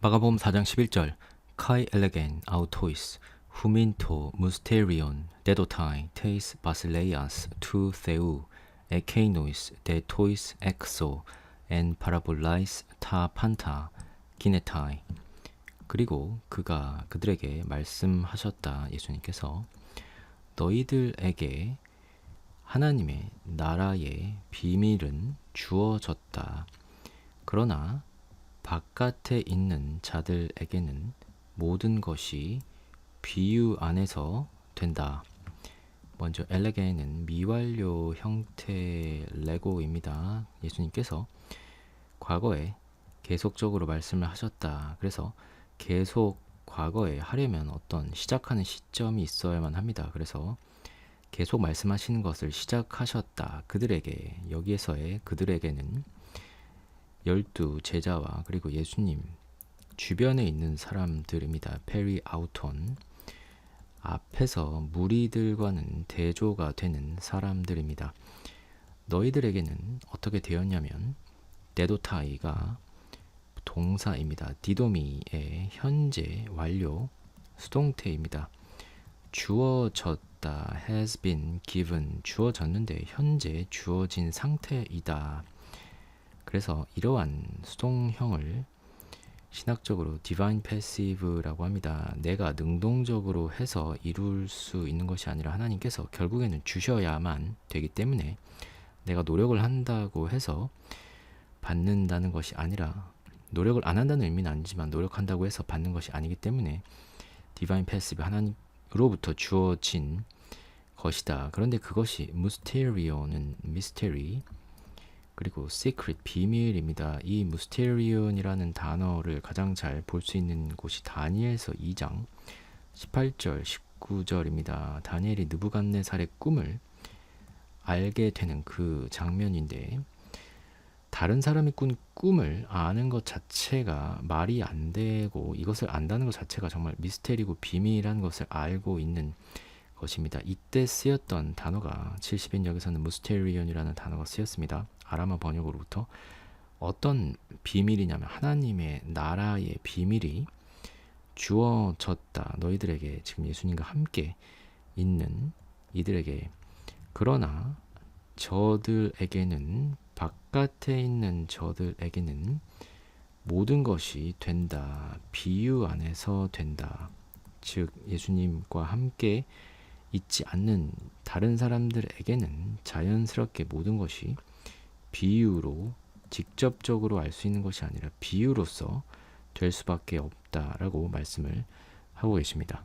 마가복음 4장 11절 카이 엘레겐 아우토이스 후민토 무스테리온 데도타이 테이스 바실레이아스 투 세우 에케이노이스 데토이스 엑소 엔 파라볼라이스 타 판타 기네타이 그리고 그가 그들에게 말씀하셨다 예수님께서 너희들에게 하나님의 나라의 비밀은 주어졌다. 그러나 바깥에 있는 자들에게는 모든 것이 비유 안에서 된다. 먼저 엘레게는 미완료 형태 레고입니다. 예수님께서 과거에 계속적으로 말씀을 하셨다. 그래서 계속 과거에 하려면 어떤 시작하는 시점이 있어야만 합니다. 그래서 계속 말씀하시는 것을 시작하셨다. 그들에게 여기에서의 그들에게는 열두 제자와 그리고 예수님 주변에 있는 사람들입니다. 페리 아우톤 앞에서 무리들과는 대조가 되는 사람들입니다. 너희들에게는 어떻게 되었냐면 데도타이가 동사입니다. 디도미의 현재 완료 수동태입니다. 주어졌다 has been given 주어졌는데 현재 주어진 상태이다. 그래서 이러한 수동형을 신학적으로 divine passive라고 합니다. 내가 능동적으로 해서 이룰 수 있는 것이 아니라 하나님께서 결국에는 주셔야만 되기 때문에 내가 노력을 한다고 해서 받는다는 것이 아니라 노력을 안 한다는 의미는 아니지만 노력한다고 해서 받는 것이 아니기 때문에 디바인 패시브 하나님으로부터 주어진 것이다. 그런데 그것이 무스테리오는 미스테리 그리고 secret 비밀입니다. 이 무스테리온이라는 단어를 가장 잘 볼 수 있는 곳이 다니엘서 2장 18절 19절입니다. 다니엘이 느부갓네살의 꿈을 알게 되는 그 장면인데 다른 사람이 꾼 꿈을 아는 것 자체가 말이 안 되고 이것을 안다는 것 자체가 정말 미스테리고 비밀이라는 것을 알고 있는 것입니다. 이때 쓰였던 단어가 70인역에서는 무스테리온이라는 단어가 쓰였습니다. 아람어 번역으로부터 어떤 비밀이냐면 하나님의 나라의 비밀이 주어졌다. 너희들에게 지금 예수님과 함께 있는 이들에게 그러나 저들에게는 바깥에 있는 저들에게는 모든 것이 된다. 비유 안에서 된다. 즉 예수님과 함께 있지 않는 다른 사람들에게는 자연스럽게 모든 것이 비유로 직접적으로 알 수 있는 것이 아니라 비유로서 될 수밖에 없다라고 말씀을 하고 계십니다.